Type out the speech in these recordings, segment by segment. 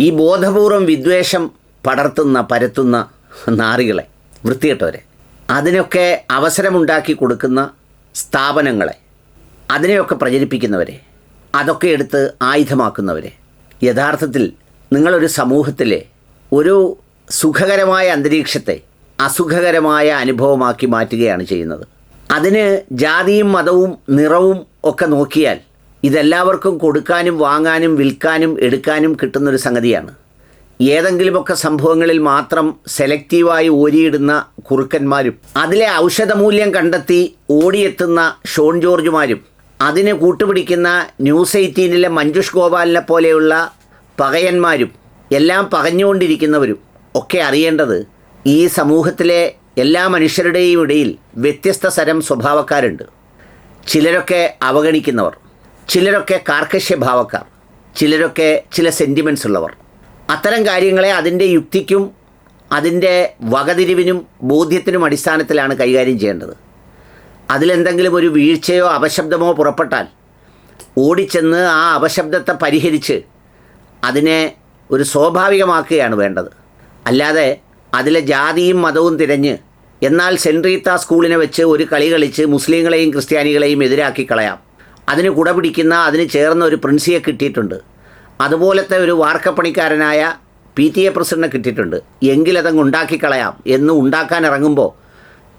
ഈ ബോധപൂർവം വിദ്വേഷം പടർത്തുന്ന പരത്തുന്ന നാറികളെ വൃത്തികെട്ടവരെ അതിനൊക്കെ അവസരമുണ്ടാക്കി കൊടുക്കുന്ന സ്ഥാപനങ്ങളെ അതിനെയൊക്കെ പ്രചരിപ്പിക്കുന്നവരെ അതൊക്കെ എടുത്ത് ആയുധമാക്കുന്നവരെ യഥാർത്ഥത്തിൽ നിങ്ങളൊരു സമൂഹത്തിലെ ഒരു സുഖകരമായ അന്തരീക്ഷത്തെ അസുഖകരമായ അനുഭവമാക്കി മാറ്റുകയാണ് ചെയ്യുന്നത്. അതിന് ജാതിയും മതവും നിറവും ഒക്കെ നോക്കിയാൽ ഇതെല്ലാവർക്കും കൊടുക്കാനും വാങ്ങാനും വിൽക്കാനും എടുക്കാനും കിട്ടുന്നൊരു സംഗതിയാണ്. ഏതെങ്കിലുമൊക്കെ സംഭവങ്ങളിൽ മാത്രം സെലക്റ്റീവായി ഓരിയിടുന്ന കുറുക്കന്മാരും അതിലെ ഔഷധമൂല്യം കണ്ടെത്തി ഓടിയെത്തുന്ന ഷോൺ ജോർജുമാരും അതിനെ കൂട്ടുപിടിക്കുന്ന ന്യൂസ് എയ്റ്റീനിലെ മഞ്ജുഷ് ഗോപാലിനെ പോലെയുള്ള പകയന്മാരും എല്ലാം പകഞ്ഞുകൊണ്ടിരിക്കുന്നവരും ഒക്കെ അറിയേണ്ടത് ഈ സമൂഹത്തിലെ എല്ലാ മനുഷ്യരുടെയും ഇടയിൽ വ്യത്യസ്ത തരം സ്വഭാവക്കാരുണ്ട്. ചിലരൊക്കെ അവഗണിക്കുന്നവർ. ചിലരൊക്കെ കാർക്കശ്യഭാവക്കാർ ചിലരൊക്കെ ചില സെന്റിമെന്റ്സ് ഉള്ളവർ. അത്തരം കാര്യങ്ങളെ അതിന്റെ യുക്തിക്കും അതിന്റെ വകതിരിവിനും ബോധ്യത്തിനും അടിസ്ഥാനത്തിലാണ് കൈകാര്യം ചെയ്യേണ്ടത്. അതിലെന്തെങ്കിലും ഒരു വീഴ്ചയോ അപശബ്ദമോ പുറപ്പെട്ടാൽ ഓടിച്ചെന്ന് ആ അപശബ്ദത്തെ പരിഹരിച്ച് അതിനെ ഒരു സ്വാഭാവികമാക്കുകയാണ് വേണ്ടത്. അല്ലാതെ അതിലെ ജാതിയും മതവും തിരഞ്ഞ് എന്നാൽ സെൻട്രീത്ത സ്കൂളിനെ വെച്ച് ഒരു കളി കളിച്ച് മുസ്ലിങ്ങളെയും ക്രിസ്ത്യാനികളെയും എതിരാക്കി കളയാം. അതിന് കുട പിടിക്കുന്ന അതിന് ചേർന്ന ഒരു പ്രിൻസിയെ കിട്ടിയിട്ടുണ്ട്. അതുപോലത്തെ ഒരു വാർക്കപ്പണിക്കാരനായ പി ടി എ പ്രസിഡന്റിനെ കിട്ടിയിട്ടുണ്ട്. എങ്കിലതങ്ങ് ഉണ്ടാക്കിക്കളയാം എന്ന് ഉണ്ടാക്കാൻ ഇറങ്ങുമ്പോൾ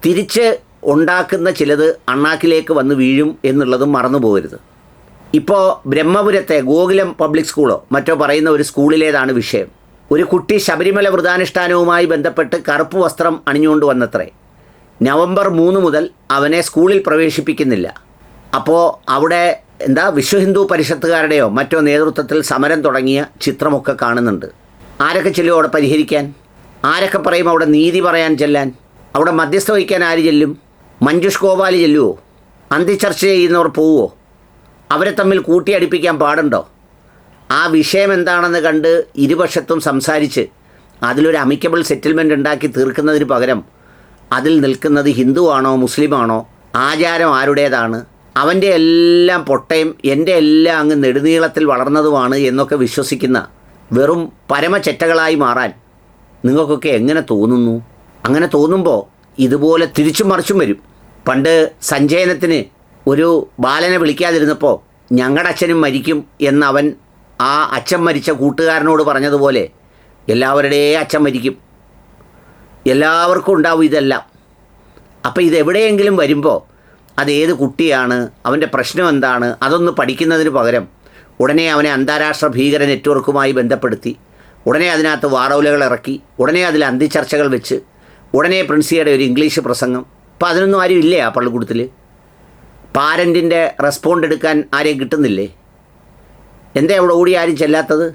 തിരിച്ച് ഉണ്ടാക്കുന്ന ചിലത് അണ്ണാക്കിലേക്ക് വന്ന് വീഴും എന്നുള്ളതും മറന്നു പോകരുത് ഇപ്പോൾ ബ്രഹ്മപുരത്തെ ഗോകുലം പബ്ലിക് സ്കൂളോ മറ്റോ പറയുന്ന ഒരു സ്കൂളിലേതാണ് വിഷയം. ഒരു കുട്ടി ശബരിമല വ്രതാനുഷ്ഠാനവുമായി ബന്ധപ്പെട്ട് കറുപ്പ് വസ്ത്രം അണിഞ്ഞുകൊണ്ട് വന്നത്രേ. നവംബർ മൂന്ന് മുതൽ അവനെ സ്കൂളിൽ പ്രവേശിപ്പിക്കുന്നില്ല. അപ്പോൾ അവിടെ എന്താ വിശ്വ ഹിന്ദു പരിഷത്തുകാരുടെയോ മറ്റോ നേതൃത്വത്തിൽ സമരം തുടങ്ങിയ ചിത്രമൊക്കെ കാണുന്നുണ്ട്. ആരൊക്കെ ചെല്ലും അവിടെ പരിഹരിക്കാൻ? ആരൊക്കെ പറയും അവിടെ നീതി പറയാൻ ചെല്ലാൻ? അവിടെ മധ്യസ്ഥ വഹിക്കാൻ ആര് ചെല്ലും? മഞ്ജുഷ് ഗോപാൽ ചെല്ലുവോ? അന്തിച്ചർച്ച ചെയ്യുന്നവർ പോവുമോ അവരെ തമ്മിൽ കൂട്ടിയടിപ്പിക്കാൻ പാടുണ്ടോ? ആ വിഷയം എന്താണെന്ന് കണ്ട് ഇരുപക്ഷത്തും സംസാരിച്ച് അതിലൊരു അമിക്കബിൾ സെറ്റിൽമെന്റ് ഉണ്ടാക്കി തീർക്കുന്നതിന് പകരം അതിൽ നിൽക്കുന്നത് ഹിന്ദുവാണോ മുസ്ലിമാണോ ആചാരം ആരുടേതാണ്? അവന്റെ എല്ലാം പൊട്ടയും എന്റെ എല്ലാം അങ്ങ് നെടുനീളത്തിൽ വളർന്നതുമാണ് എന്നൊക്കെ വിശ്വസിക്കുന്ന വെറും പരമചെറ്റകളായി മാറാൻ നിങ്ങൾക്കൊക്കെ എങ്ങനെ തോന്നുന്നു? അങ്ങനെ തോന്നുമ്പോൾ ഇതുപോലെ തിരിച്ചും മറിച്ചും വരും. പണ്ട് സഞ്ചയനത്തിന് ഒരു ബാലനെ വിളിക്കാതിരുന്നപ്പോൾ ഞങ്ങളുടെ അച്ഛനും മരിക്കും എന്നവൻ ആ അച്ഛൻ മരിച്ച കൂട്ടുകാരനോട് പറഞ്ഞതുപോലെ എല്ലാവരുടെയും അച്ഛൻ മരിക്കും. എല്ലാവർക്കും ഉണ്ടാവും ഇതെല്ലാം. അപ്പോൾ ഇതെവിടെയെങ്കിലും വരുമ്പോൾ അത് ഏത് കുട്ടിയാണ്? അവന്റെ പ്രശ്നം എന്താണ്? അതൊന്ന് പഠിക്കുന്നതിന് പകരം ഉടനെ അവനെ അന്താരാഷ്ട്ര ഭീകര നെറ്റ്വർക്കുമായി ബന്ധപ്പെടുത്തി ഉടനെ അതിനകത്ത് വാറൗലകൾ ഇറക്കി ഉടനെ അതിൽ അന്തിച്ചർച്ചകൾ വെച്ച് ഉടനെ പ്രിൻസിയുടെ ഒരു ഇംഗ്ലീഷ് പ്രസംഗം. അപ്പോൾ അതിനൊന്നും ആരും ഇല്ലേ ആ പള്ളിക്കൂടത്തിൽ പാരന്റിന്റെ റെസ്പോണ്ട് എടുക്കാൻ ആരെയും കിട്ടുന്നില്ലേ? എന്തേ അവിടെ ഓടി ആരും ചെല്ലാത്തത്?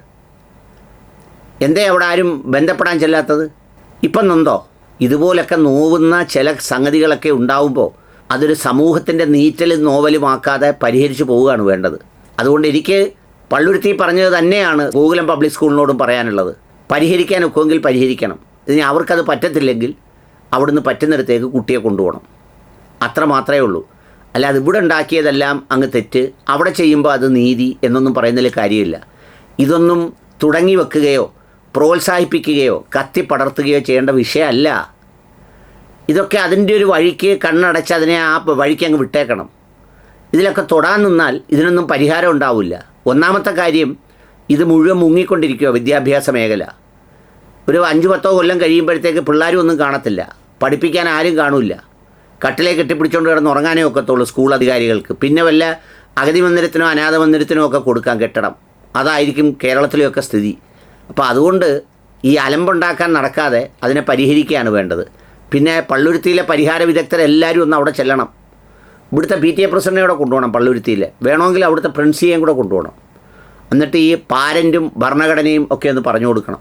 എന്തേ അവിടെ ആരും ബന്ധപ്പെടാൻ ചെല്ലാത്തത്? ഇപ്പം നൊന്തോ? ഇതുപോലൊക്കെ നോവുന്ന ചില സംഗതികളൊക്കെ ഉണ്ടാവുമ്പോൾ അതൊരു സമൂഹത്തിന്റെ നീറ്റലും നോവലുമാക്കാതെ പരിഹരിച്ചു പോവുകയാണ് വേണ്ടത്. അതുകൊണ്ട് എനിക്ക് പള്ളുരുത്തി പറഞ്ഞത് തന്നെയാണ് ഗോകുലം പബ്ലിക് സ്കൂളിനോടും പറയാനുള്ളത്. പരിഹരിക്കാൻ ഒക്കുമെങ്കിൽ പരിഹരിക്കണം. ഇനി അവർക്കത് പറ്റത്തില്ലെങ്കിൽ അവിടുന്ന് പറ്റുന്നിടത്തേക്ക് കുട്ടിയെ കൊണ്ടുപോകണം. അത്ര മാത്രമേ ഉള്ളൂ. അല്ലാതെ ഇവിടെ ഉണ്ടാക്കിയതെല്ലാം അങ്ങ് തെറ്റ്. അവിടെ ചെയ്യുമ്പോൾ അത് നീതി എന്നൊന്നും പറയുന്നതിൽ കാര്യമില്ല. ഇതൊന്നും തുടങ്ങി വെക്കുകയോ പ്രോത്സാഹിപ്പിക്കുകയോ കത്തി പടർത്തുകയോ ചെയ്യേണ്ട വിഷയമല്ല. ഇതൊക്കെ അതിന്റെ ഒരു വഴിക്ക് കണ്ണടച്ച് അതിനെ ആ വഴിക്ക് അങ്ങ് വിട്ടേക്കണം. ഇതിലൊക്കെ തൊടാൻ നിന്നാൽ ഇതിനൊന്നും പരിഹാരം ഉണ്ടാവില്ല. ഒന്നാമത്തെ കാര്യം ഇത് മുഴുവൻ മുങ്ങിക്കൊണ്ടിരിക്കുക വിദ്യാഭ്യാസ മേഖല. ഒരു അഞ്ച് പത്തോ കൊല്ലം കഴിയുമ്പോഴത്തേക്ക് പിള്ളേരും ഒന്നും കാണത്തില്ല. പഠിപ്പിക്കാൻ ആരും കാണില്ല. കട്ടിലെ കെട്ടിപ്പിടിച്ചുകൊണ്ട് കിടന്ന് ഉറങ്ങാനേ ഒക്കത്തുള്ളൂ സ്കൂൾ അധികാരികൾക്ക്. പിന്നെ വല്ല അഗതി മന്ദിരത്തിനോ അനാഥ മന്ദിരത്തിനോ ഒക്കെ കൊടുക്കാൻ കെട്ടണം. അതായിരിക്കും കേരളത്തിലെയൊക്കെ സ്ഥിതി. അപ്പോൾ അതുകൊണ്ട് ഈ അലമ്പുണ്ടാക്കാൻ നടക്കാതെ അതിനെ പരിഹരിക്കുകയാണ് വേണ്ടത്. പിന്നെ പള്ളുരുത്തിയിലെ പരിഹാര വിദഗ്ധരെല്ലാവരും ഒന്ന് അവിടെ ചെല്ലണം. ഇവിടുത്തെ പി ടി എ പ്രസിഡന്റിനെ കൂടെ കൊണ്ടുപോകണം പള്ളുരുത്തിയിൽ വേണമെങ്കിൽ അവിടുത്തെ പ്രിൻസിയെയും കൂടെ കൊണ്ടുപോകണം. എന്നിട്ട് ഈ പാരന്റും ഭരണഘടനയും ഒക്കെ ഒന്ന് പറഞ്ഞു കൊടുക്കണം.